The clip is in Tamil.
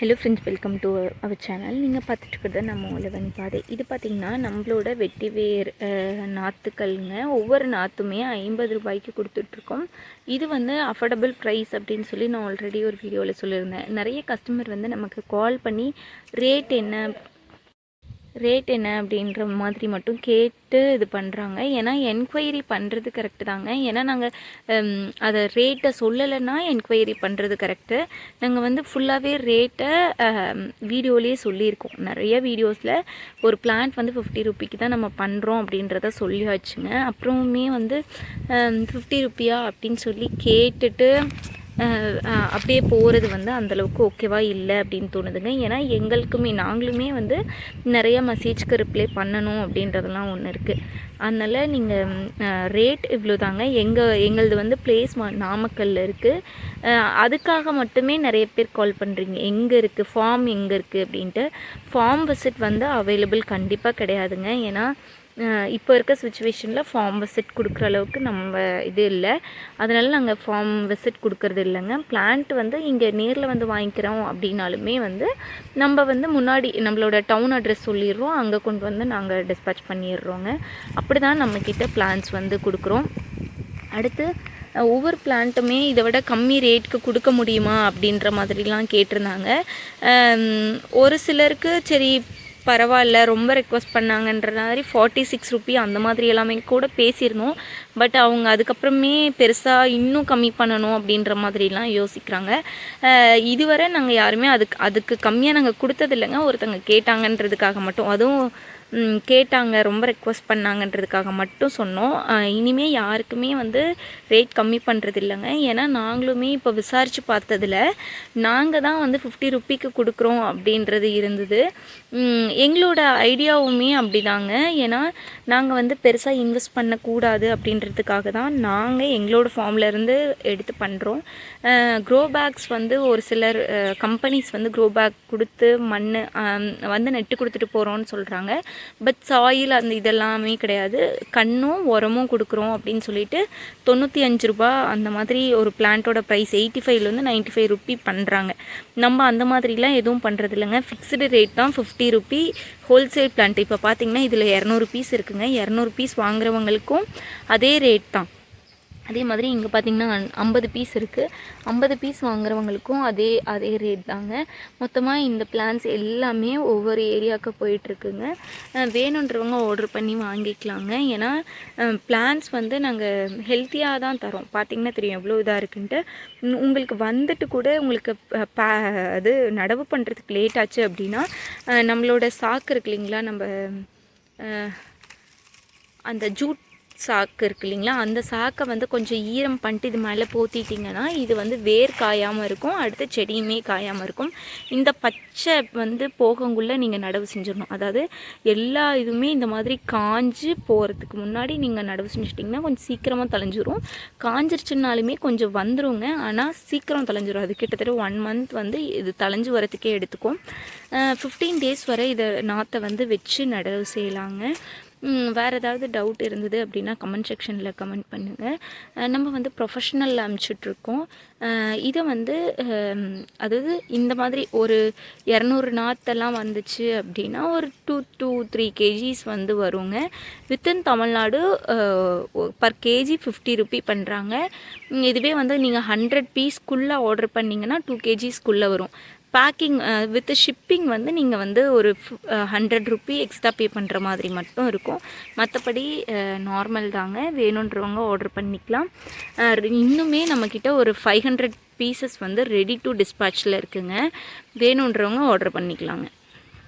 Hello friends welcome to our channel நீங்கள் பார்த்துட்டு இருக்கிறது நம்ம உழவன் பாதை. இது பார்த்திங்கன்னா நம்மளோட வெட்டி வேர் நாற்றுக்கள்ங்க ஒவ்வொரு நாற்றுமே ஐம்பது ரூபாய்க்கு கொடுத்துட்ருக்கோம். இது வந்து அஃபோர்டபுள் ப்ரைஸ் அப்படின்னு சொல்லி நான் ஆல்ரெடி ஒரு வீடியோவில் சொல்லியிருந்தேன். நிறைய கஸ்டமர் வந்து நமக்கு கால் பண்ணி ரேட் என்ன ரேட் என்ன அப்படின்ற மாதிரி மட்டும் கேட்டு இது பண்ணுறாங்க ஏன்னா என்கொயரி பண்ணுறது கரெக்டு தாங்க. ஏன்னா நாங்கள் அதை ரேட்டை சொல்லலைன்னா என்கொயரி பண்ணுறது கரெக்டு நாங்கள் வந்து ஃபுல்லாகவே ரேட்டை வீடியோலேயே சொல்லியிருக்கோம். நிறைய வீடியோஸில் ஒரு பிளான்ட் வந்து ஃபிஃப்டி ருப்பிக்கு தான் நம்ம பண்ணுறோம் அப்படின்றத சொல்லியாச்சுங்க. அப்புறமே வந்து ஃபிஃப்டி ருப்பியா அப்படின்னு சொல்லி கேட்டுட்டு அப்படியே போகிறது வந்து அந்தளவுக்கு ஓகேவா இல்லை அப்படின்னு தோணுதுங்க. ஏன்னா எங்களுக்குமே நாங்களுமே வந்து நிறைய மெசேஜ்க்கு ரிப்ளை பண்ணணும் அப்படின்றதெல்லாம் ஒன்று இருக்குது அதனால் நீங்கள் ரேட் இவ்வளோ தாங்க எங்கள் எங்களது வந்து பிளேஸ் நாமக்கல்ல இருக்குது அதுக்காக மட்டுமே நிறைய பேர் கால் பண்ணுறீங்க எங்கே இருக்குது ஃபார்ம் எங்கே இருக்குது அப்படின்ட்டு. ஃபார்ம் விசிட் வந்து அவைலபிள் கண்டிப்பாக கிடையாதுங்க. ஏன்னா இப்போ இருக்க சுச்சுவேஷனில் ஃபார்ம் விசிட் கொடுக்குற அளவுக்கு நம்ம இது இல்லை. அதனால் நாங்கள் ஃபார்ம் விசிட் கொடுக்கறது இல்லைங்க. பிளான்ட் வந்து இங்கே நேரில் வந்து வாங்கிக்கிறோம் அப்படின்னாலுமே வந்து நம்ம வந்து முன்னாடி நம்மளோட டவுன் அட்ரஸ் சொல்லிடுறோம். அங்கே கொண்டு வந்து நாங்கள் டிஸ்பேச் பண்ணிடுறோங்க. அப்படி தான் நம்மக்கிட்ட பிளான்ஸ் வந்து கொடுக்குறோம். அடுத்து ஒவ்வொரு பிளான்ட்டுமே இதை விட கம்மி ரேட்டுக்கு கொடுக்க முடியுமா அப்படின்ற மாதிரிலாம் கேட்டிருந்தாங்க. ஒரு சிலருக்கு சரி பரவாயில்ல ரொம்ப ரெக்வஸ்ட் பண்ணாங்கன்ற மாதிரி ஃபார்ட்டி சிக்ஸ் ருபி அந்த மாதிரி எல்லாமே கூட பேசியிருந்தோம். பட் அவங்க அதுக்கப்புறமே பெருசாக இன்னும் கம்மி பண்ணணும் அப்படின்ற மாதிரிலாம் யோசிக்கிறாங்க. இதுவரை நாங்கள் யாருமே அதுக்கு அதுக்கு கம்மியாக நாங்கள் கொடுத்ததில்லைங்க. ஒருத்தங்க கேட்டாங்கன்றதுக்காக மட்டும். அதுவும் கேட்டாங்க. ரொம்ப ரெக்வஸ்ட் பண்ணாங்கன்றதுக்காக மட்டும் சொன்னோம். இனிமேல் யாருக்குமே வந்து ரேட் கம்மி பண்ணுறது இல்லைங்க ஏன்னா நாங்களுமே இப்போ விசாரித்து பார்த்ததுல நாங்கள் தான் வந்து ஃபிஃப்டி ருப்பிக்கு கொடுக்குறோம் அப்படின்றது இருந்தது. எங்களோட ஐடியாவுமே அப்படிதாங்க. ஏன்னா நாங்கள் வந்து பெருசாக இன்வெஸ்ட் பண்ணக்கூடாது அப்படின்றதுக்காக தான் நாங்கள் எங்களோட ஃபார்ம்லேருந்து எடுத்து பண்ணுறோம் க்ரோ பேக்ஸ் வந்து ஒரு சிலர் கம்பெனிஸ் வந்து க்ரோ பேக் கொடுத்து மண் வந்து நெட்டு கொடுத்துட்டு போகிறோன்னு சொல்கிறாங்க பட் சாயில் அந்த இதெல்லாமே கிடையாது. கண்ணும் உரமும் கொடுக்குறோம் அப்படின்னு சொல்லிட்டு தொண்ணூற்றி அஞ்சு ரூபா அந்த மாதிரி ஒரு பிளான்ட்டோட ப்ரைஸ் எயிட்டி ஃபைவ்லேருந்து நைன்ட்டி ஃபைவ் ருப்பி பண்ணுறாங்க நம்ம அந்த மாதிரிலாம் எதுவும் பண்ணுறது இல்லைங்க. ஃபிக்ஸ்டு ரேட் தான் ஃபிஃப்டி ருப்பி ஹோல்சேல் பிளான்ட் இப்போ பார்த்தீங்கன்னா இதில் இரநூறு பீஸ் இருக்குங்க. இரநூறு பீஸ் வாங்குறவங்களுக்கும் அதே ரேட் தான். அதே மாதிரி இங்கே பார்த்தீங்கன்னா ஐம்பது பீஸ் இருக்குது ஐம்பது பீஸ் வாங்குறவங்களுக்கும் அதே அதே ரேட் தாங்க. மொத்தமாக இந்த பிளான்ஸ் எல்லாமே ஒவ்வொரு ஏரியாவுக்கு போயிட்டுருக்குங்க. வேணுன்றவங்க ஆர்டர் பண்ணி வாங்கிக்கலாங்க. ஏன்னா பிளான்ஸ் வந்து நாங்கள் ஹெல்த்தியாக தான் தரோம். பார்த்தீங்கன்னா தெரியும் எவ்வளோ இதாக இருக்குன்ட்டு. உங்களுக்கு வந்துட்டு கூட உங்களுக்கு பே அது நடவு பண்ணுறதுக்கு லேட் ஆச்சு அப்படின்னா நம்மளோட சாக்கு இருக்கு இல்லைங்களா? நம்ம அந்த ஜூட் சாக்கு இருக்கு இல்லைங்களா? அந்த சாக்கை வந்து கொஞ்சம் ஈரம் பண்ணிட்டு இது மேலே போத்திட்டிங்கன்னா இது வந்து வேர் காயாமல் இருக்கும். அடுத்து செடியுமே காயாமல் இருக்கும். இந்த பச்சை வந்து போகங்குள்ளே நீங்கள் நடவு செஞ்சிடணும். அதாவது எல்லா இதுவுமே இந்த மாதிரி காஞ்சு போகிறதுக்கு முன்னாடி நீங்கள் நடவு செஞ்சிட்டிங்கன்னா கொஞ்சம் சீக்கிரமாக தலைஞ்சிரும் காஞ்சிருச்சுனாலுமே கொஞ்சம் வந்துருங்க. ஆனால் சீக்கிரம் தலைஞ்சிரும் அது கிட்டத்தட்ட ஒன் மந்த் வந்து இது தலைஞ்சு வரத்துக்கே எடுத்துக்கும். ஃபிஃப்டீன் டேஸ் வரை இதை நாற்றை வந்து வச்சு நடவு செய்யலாங்க. வேறு ஏதாவது டவுட் இருந்தது அப்படின்னா கமெண்ட் செக்ஷனில் கமெண்ட் பண்ணுங்கள் நம்ம வந்து ப்ரொஃபஷ்னலில் அமுச்சிட்ருக்கோம் இதை வந்து அதாவது இந்த மாதிரி ஒரு இரநூறு நாத்தெல்லாம் வந்துச்சு அப்படின்னா ஒரு டூ டூ த்ரீ கேஜிஸ் வந்து வருங்க. Within Tamil Nadu per KG fifty rupee பண்ணுறாங்க இதுவே வந்து நீங்கள் ஹண்ட்ரட் பீஸ்க்குள்ளே ஆர்டர் பண்ணிங்கன்னா டூ கேஜிஸ்க்குள்ளே வரும். பேக்கிங் வித் ஷிப்பிங் வந்து நீங்கள் வந்து ஒரு ஹண்ட்ரட் ருபி எக்ஸ்ட்ரா பே பண்ணுற மாதிரி மட்டும் இருக்கும். மற்றபடி நார்மல் uh, தாங்க. வேணுன்றவங்க ஆர்டர் பண்ணிக்கலாம். Uh, இன்னுமே நம்மக்கிட்ட ஒரு ஃபைவ் ஹண்ட்ரட் பீசஸ் வந்து ரெடி டு டிஸ்பேச்சில் இருக்குங்க. வேணுன்றவங்க ஆர்டர் பண்ணிக்கலாங்க.